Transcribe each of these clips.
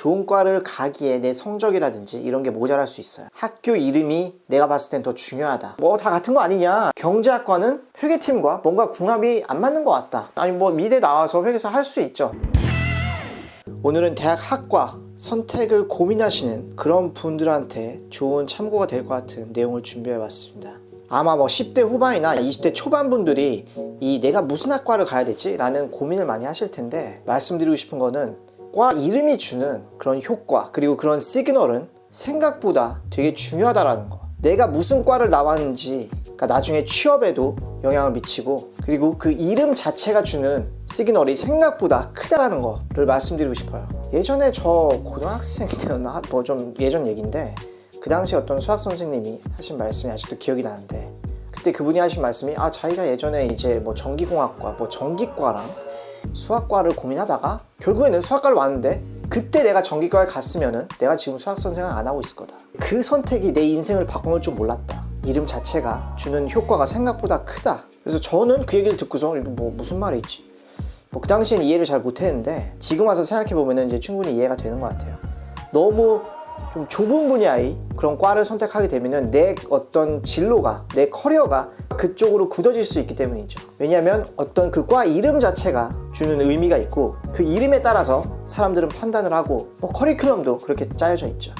좋은 과를 가기에 내 성적이라든지 이런 게 모자랄 수 있어요. 학교 이름이 내가 봤을 땐 더 중요하다. 뭐 다 같은 거 아니냐. 경제학과는 회계팀과 뭔가 궁합이 안 맞는 것 같다. 아니 뭐 미대 나와서 회계사 할 수 있죠. 오늘은 대학 학과 선택을 고민하시는 그런 분들한테 좋은 참고가 될 것 같은 내용을 준비해 봤습니다. 아마 뭐 10대 후반이나 20대 초반 분들이 이 내가 무슨 학과를 가야 되지? 라는 고민을 많이 하실 텐데 말씀드리고 싶은 거는 과 이름이 주는 그런 효과 그리고 그런 시그널은 생각보다 되게 중요하다라는 거. 내가 무슨 과를 나왔는지 그러니까 나중에 취업에도 영향을 미치고 그리고 그 이름 자체가 주는 시그널이 생각보다 크다라는 거를 말씀드리고 싶어요. 예전에 저 고등학생 때였나 뭐 좀 예전 얘기인데 그 당시 어떤 수학 선생님이 하신 말씀이 아직도 기억이 나는데 그때 그분이 하신 말씀이 아 자기가 예전에 이제 뭐 전기공학과 뭐 전기과랑 수학과를 고민하다가 결국에는 수학과를 왔는데 그때 내가 전기과를 갔으면은 내가 지금 수학 선생을 안 하고 있을 거다. 그 선택이 내 인생을 바꿔놓을 줄 몰랐다. 이름 자체가 주는 효과가 생각보다 크다. 그래서 저는 그 얘기를 듣고서 뭐 무슨 말이지? 뭐 그 당시엔 이해를 잘 못했는데 지금 와서 생각해 보면은 이제 충분히 이해가 되는 것 같아요. 너무 좀 좁은 분야의 그런 과를 선택하게 되면은 내 어떤 진로가 내 커리어가 그쪽으로 굳어질 수 있기 때문이죠. 왜냐하면 어떤 그 과 이름 자체가 주는 의미가 있고 그 이름에 따라서 사람들은 판단을 하고 뭐 커리큘럼도 그렇게 짜여져 있죠.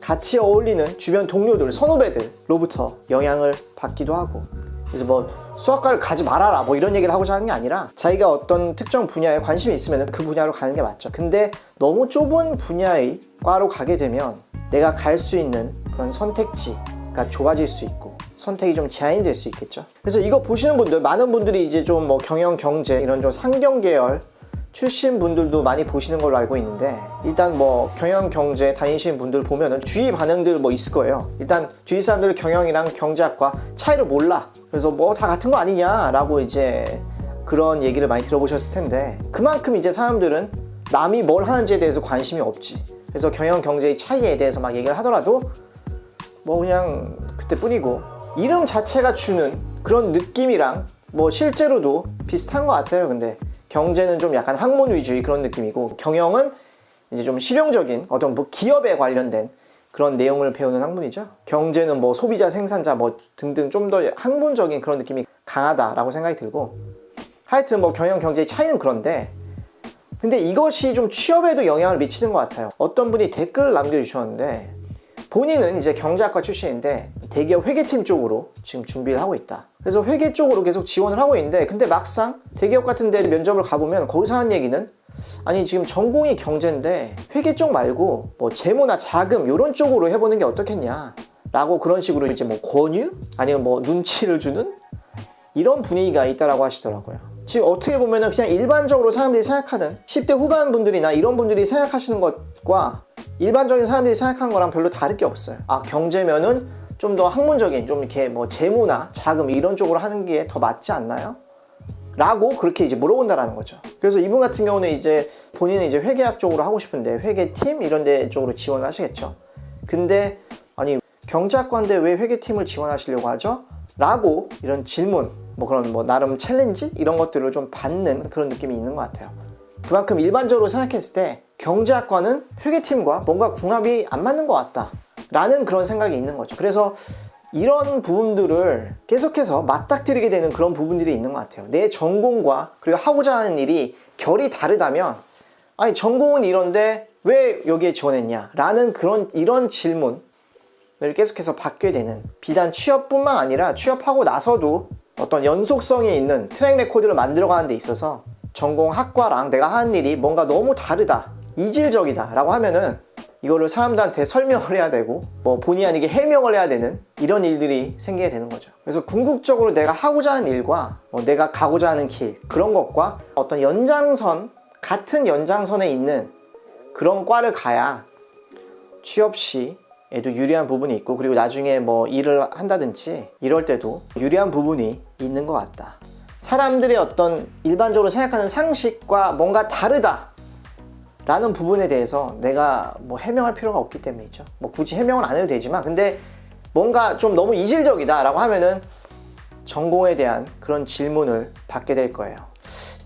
같이 어울리는 주변 동료들, 선후배들로부터 영향을 받기도 하고 그래서 뭐 수학과를 가지 말아라 뭐 이런 얘기를 하고자 하는 게 아니라 자기가 어떤 특정 분야에 관심이 있으면 그 분야로 가는 게 맞죠. 근데 너무 좁은 분야의 과로 가게 되면 내가 갈 수 있는 그런 선택지가 좁아질 수 있고 선택이 좀 제한이 될 수 있겠죠. 그래서 이거 보시는 분들 많은 분들이 이제 좀 뭐 경영 경제 이런 좀 상경 계열 출신 분들도 많이 보시는 걸로 알고 있는데 일단 뭐 경영 경제 다니시는 분들 보면은 주위 반응들 뭐 있을 거예요. 일단 주위 사람들 경영이랑 경제학과 차이를 몰라. 그래서 뭐 다 같은 거 아니냐라고 이제 그런 얘기를 많이 들어보셨을 텐데 그만큼 이제 사람들은 남이 뭘 하는지에 대해서 관심이 없지. 그래서 경영 경제의 차이에 대해서 막 얘기를 하더라도 뭐 그냥 그때뿐이고 이름 자체가 주는 그런 느낌이랑 뭐 실제로도 비슷한 것 같아요. 근데 경제는 좀 약간 학문 위주의 그런 느낌이고 경영은 이제 좀 실용적인 어떤 뭐 기업에 관련된 그런 내용을 배우는 학문이죠. 경제는 뭐 소비자, 생산자 뭐 등등 좀 더 학문적인 그런 느낌이 강하다라고 생각이 들고 하여튼 뭐 경영 경제의 차이는 그런데 근데 이것이 좀 취업에도 영향을 미치는 것 같아요. 어떤 분이 댓글을 남겨주셨는데 본인은 이제 경제학과 출신인데 대기업 회계팀 쪽으로 지금 준비를 하고 있다. 그래서 회계 쪽으로 계속 지원을 하고 있는데 근데 막상 대기업 같은 데 면접을 가보면 거기서 하는 얘기는 아니 지금 전공이 경제인데 회계 쪽 말고 뭐 재무나 자금 이런 쪽으로 해보는 게 어떻겠냐 라고 그런 식으로 이제 뭐 권유? 아니면 뭐 눈치를 주는 이런 분위기가 있다라고 하시더라고요. 지금 어떻게 보면은 그냥 일반적으로 사람들이 생각하는 10대 후반 분들이나 이런 분들이 생각하시는 것과 일반적인 사람들이 생각하는 거랑 별로 다를 게 없어요. 아, 경제면은 좀 더 학문적인, 좀 이렇게 뭐 재무나 자금 이런 쪽으로 하는 게 더 맞지 않나요? 라고 그렇게 이제 물어본다라는 거죠. 그래서 이분 같은 경우는 이제 본인은 이제 회계학 쪽으로 하고 싶은데 회계팀 이런 데 쪽으로 지원을 하시겠죠. 근데 아니 경제학과인데 왜 회계팀을 지원하시려고 하죠? 라고 이런 질문, 뭐 그런 뭐 나름 챌린지 이런 것들을 좀 받는 그런 느낌이 있는 것 같아요. 그만큼 일반적으로 생각했을 때 경제학과는 회계팀과 뭔가 궁합이 안 맞는 것 같다. 라는 그런 생각이 있는 거죠. 그래서 이런 부분들을 계속해서 맞닥뜨리게 되는 그런 부분들이 있는 것 같아요. 내 전공과 그리고 하고자 하는 일이 결이 다르다면 아니 전공은 이런데 왜 여기에 지원했냐? 라는 그런 이런 질문을 계속해서 받게 되는 비단 취업뿐만 아니라 취업하고 나서도 어떤 연속성이 있는 트랙 레코드를 만들어가는 데 있어서 전공 학과랑 내가 하는 일이 뭔가 너무 다르다 이질적이다 라고 하면은 이거를 사람들한테 설명을 해야 되고 뭐 본의 아니게 해명을 해야 되는 이런 일들이 생기게 되는 거죠 그래서 궁극적으로 내가 하고자 하는 일과 뭐 내가 가고자 하는 길 그런 것과 어떤 연장선 같은 연장선에 있는 그런 과를 가야 취업 시에도 유리한 부분이 있고 그리고 나중에 뭐 일을 한다든지 이럴 때도 유리한 부분이 있는 것 같다. 사람들의 어떤 일반적으로 생각하는 상식과 뭔가 다르다. 라는 부분에 대해서 내가 뭐 해명할 필요가 없기 때문이죠. 뭐 굳이 해명은 안 해도 되지만 근데 뭔가 좀 너무 이질적이다 라고 하면은 전공에 대한 그런 질문을 받게 될 거예요.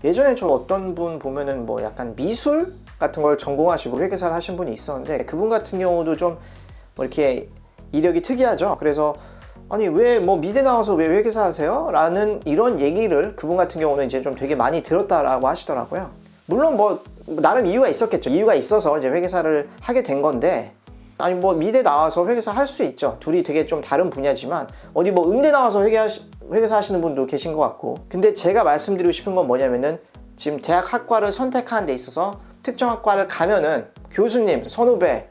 예전에 저 어떤 분 보면은 뭐 약간 미술 같은 걸 전공하시고 회계사를 하신 분이 있었는데 그분 같은 경우도 좀 뭐 이렇게 이력이 특이하죠. 그래서 아니 왜 뭐 미대 나와서 왜 회계사 하세요? 라는 이런 얘기를 그분 같은 경우는 이제 좀 되게 많이 들었다라고 하시더라고요. 물론 뭐 나름 이유가 있었겠죠. 이유가 있어서 이제 회계사를 하게 된 건데 아니 뭐 미대 나와서 회계사 할 수 있죠. 둘이 되게 좀 다른 분야지만 어디 뭐 음대 나와서 회계 회계사 하시는 분도 계신 것 같고. 근데 제가 말씀드리고 싶은 건 뭐냐면은 지금 대학 학과를 선택하는 데 있어서 특정 학과를 가면은 교수님, 선후배,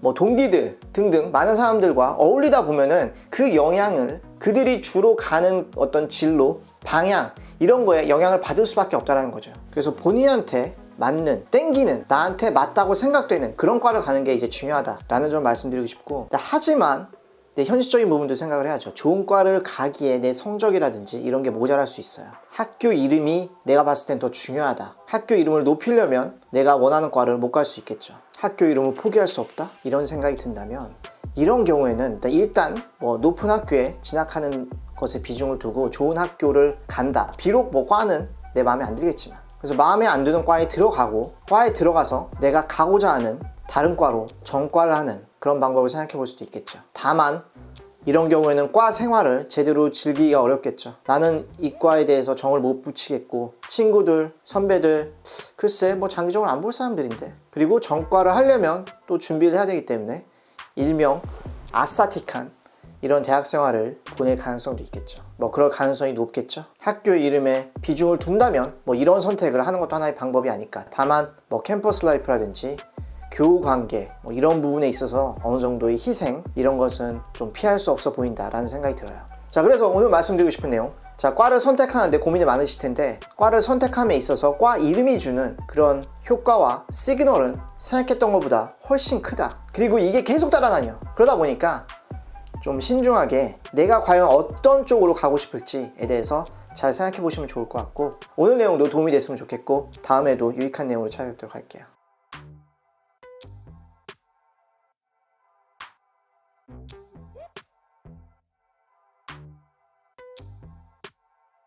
뭐 동기들 등등 많은 사람들과 어울리다 보면은 그 영향을 그들이 주로 가는 어떤 진로, 방향 이런 거에 영향을 받을 수밖에 없다는 거죠. 그래서 본인한테 맞는, 땡기는, 나한테 맞다고 생각되는 그런 과를 가는 게 이제 중요하다라는 점 말씀드리고 싶고 하지만 내 현실적인 부분도 생각을 해야죠. 좋은 과를 가기에 내 성적이라든지 이런 게 모자랄 수 있어요. 학교 이름이 내가 봤을 땐 더 중요하다. 학교 이름을 높이려면 내가 원하는 과를 못 갈 수 있겠죠. 학교 이름을 포기할 수 없다? 이런 생각이 든다면 이런 경우에는 일단 뭐 높은 학교에 진학하는 것에 비중을 두고 좋은 학교를 간다. 비록 뭐 과는 내 마음에 안 들겠지만 그래서 마음에 안 드는 과에 들어가고 과에 들어가서 내가 가고자 하는 다른 과로 전과를 하는 그런 방법을 생각해 볼 수도 있겠죠. 다만 이런 경우에는 과 생활을 제대로 즐기기가 어렵겠죠. 나는 이 과에 대해서 정을 못 붙이겠고 친구들, 선배들 글쎄 뭐 장기적으로 안 볼 사람들인데 그리고 전과를 하려면 또 준비를 해야 되기 때문에 일명 아싸틱한 이런 대학 생활을 보낼 가능성도 있겠죠. 뭐 그럴 가능성이 높겠죠. 학교 이름에 비중을 둔다면 뭐 이런 선택을 하는 것도 하나의 방법이 아닐까. 다만 뭐 캠퍼스 라이프라든지 교우 관계 뭐 이런 부분에 있어서 어느 정도의 희생 이런 것은 좀 피할 수 없어 보인다라는 생각이 들어요. 자 그래서 오늘 말씀드리고 싶은 내용 자 과를 선택하는데 고민이 많으실 텐데 과를 선택함에 있어서 과 이름이 주는 그런 효과와 시그널은 생각했던 것보다 훨씬 크다. 그리고 이게 계속 따라다녀. 그러다 보니까 좀 신중하게 내가 과연 어떤 쪽으로 가고 싶을지에 대해서 잘 생각해 보시면 좋을 것 같고 오늘 내용도 도움이 됐으면 좋겠고 다음에도 유익한 내용으로 찾아뵙도록 할게요.